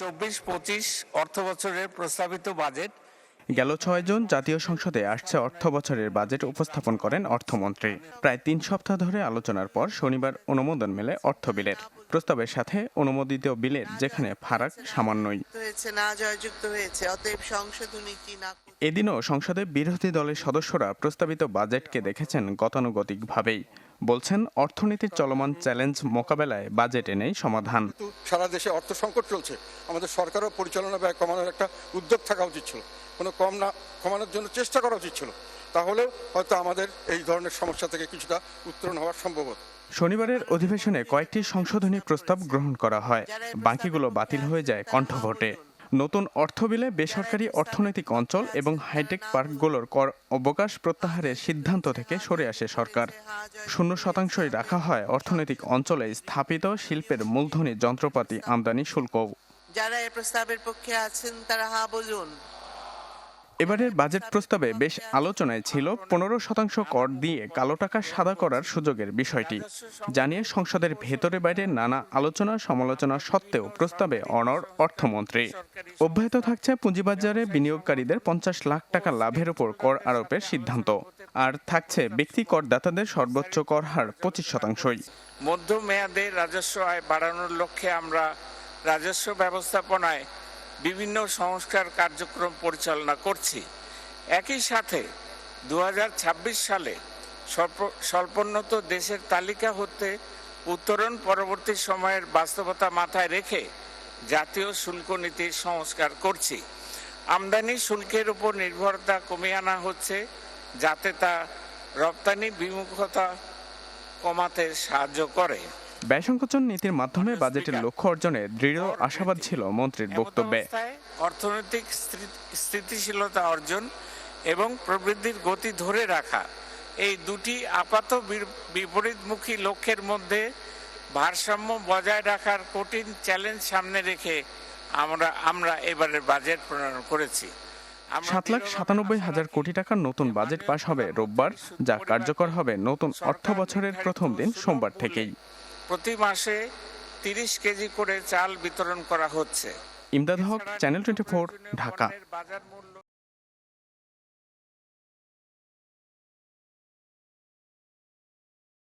চব্বিশ পঁচিশ অর্থ বছরের প্রস্তাবিত বাজেট। গেল ছয় জুন জাতীয় সংসদে আসছে অর্থ বছরের বাজেট উপস্থাপন করেন অর্থমন্ত্রী। প্রায় তিন সপ্তাহ ধরে আলোচনার পর শনিবার অনুমোদন মেলে অর্থ বিলের। প্রস্তাবের সাথে অনুমোদিত বিলের যেখানে ফারাক সামান্যই। হয়েছে না জয়যুক্ত হয়েছে অতএব সংশোধনীটি না করে এদিনও সংসদে বিরোধী দলের সদস্যরা প্রস্তাবিত বাজেটকে দেখেছেন গতানুগতিক গতানুগতিকভাবেই। বলছেন অর্থনীতির চলমান চ্যালেঞ্জ মোকাবেলায় বাজেটে নেই সমাধান। সারা দেশে অর্থ সংকট চলছে। আমাদের সরকারও পরিচালনা ব্যয় কমানোর একটা উদ্যোগ থাকা উচিত ছিল। কোনো কম না কমানোর জন্য চেষ্টা করা উচিত ছিল। তাহলে হয়তো আমাদের এই ধরনের সমস্যা থেকে কিছুটা উত্তরণ হওয়ার সম্ভব শনিবারের অধিবেশনে কয়েকটি সংশোধনী প্রস্তাব গ্রহণ করা হয়। বাকিগুলো বাতিল হয়ে যায় কণ্ঠভোটে। নতুন অর্থ বিলে বেসরকারি অর্থনৈতিক অঞ্চল এবং হাইটেক পার্কগুলোর কর অবকাশ প্রত্যাহারের সিদ্ধান্ত থেকে সরে আসে সরকার। শূন্য শতাংশই রাখা হয় অর্থনৈতিক অঞ্চলে স্থাপিত শিল্পের মূলধনী যন্ত্রপাতি আমদানি শুল্ক যারা এই প্রস্তাবের পক্ষে আছেন তারা হা বলুন এবারের বাজেট প্রস্তাবে বেশ আলোচনায় ছিল পনেরো শতাংশ কর দিয়ে কালো টাকা সাদা করার সুযোগের বিষয়টি। জানিয়ে সংসদের ভেতরে বাইরে নানা আলোচনা সমালোচনা সত্ত্বেও প্রস্তাবে অনর অর্থমন্ত্রী। অব্যাহত থাকছে পুঁজিবাজারে বিনিয়োগকারীদের পঞ্চাশ লাখ টাকা লাভের উপর কর আরোপের সিদ্ধান্ত। আর থাকছে ব্যক্তি করদাতাদের সর্বোচ্চ কর হার পঁচিশ শতাংশই। মধ্যমেয়াদে রাজস্ব আয় বাড়ানোর লক্ষ্যে আমরা রাজস্ব ব্যবস্থাপনায় বিভিন্ন সংস্কার কার্যক্রম পরিচালনা করছি। একই সাথে দু হাজার ছাব্বিশ সালে স্বল্প- স্বল্পোন্নত দেশের তালিকা হতে উত্তরণ পরবর্তী সময়ের বাস্তবতা মাথায় রেখে জাতীয় শুল্ক নীতির সংস্কার করছি। আমদানি শুল্কের উপর নির্ভরতা কমিয়ে আনা হচ্ছে, যাতে তা রপ্তানি বিমুখতা কমাতে সাহায্য করে। ব্যয় সংকোচন নীতির মাধ্যমে বাজেটের লক্ষ্য অর্জনে দৃঢ় আশাবাদ ছিল মন্ত্রীর বক্তব্যে। অর্থনৈতিক স্থিতিশীলতা অর্জন এবং প্রবৃদ্ধির গতি ধরে রাখা এই দুটি আপাত বিপরীতমুখী লক্ষ্যের মধ্যে ভারসাম্য বজায় রাখার কঠিন চ্যালেঞ্জ সামনে রেখে আমরা আমরা এবারের বাজেট প্রণয়ন করেছি। সাত লাখ সাতানব্বই হাজার কোটি টাকার নতুন বাজেট পাশ হবে রোববার যা কার্যকর হবে নতুন অর্থ বছরের প্রথম দিন সোমবার থেকেই। প্রতি মাসে তিরিশ কেজি করে চাল বিতরণ করা হচ্ছে। Imdad Haque channel twenty Dhaka. বাজার মূল্য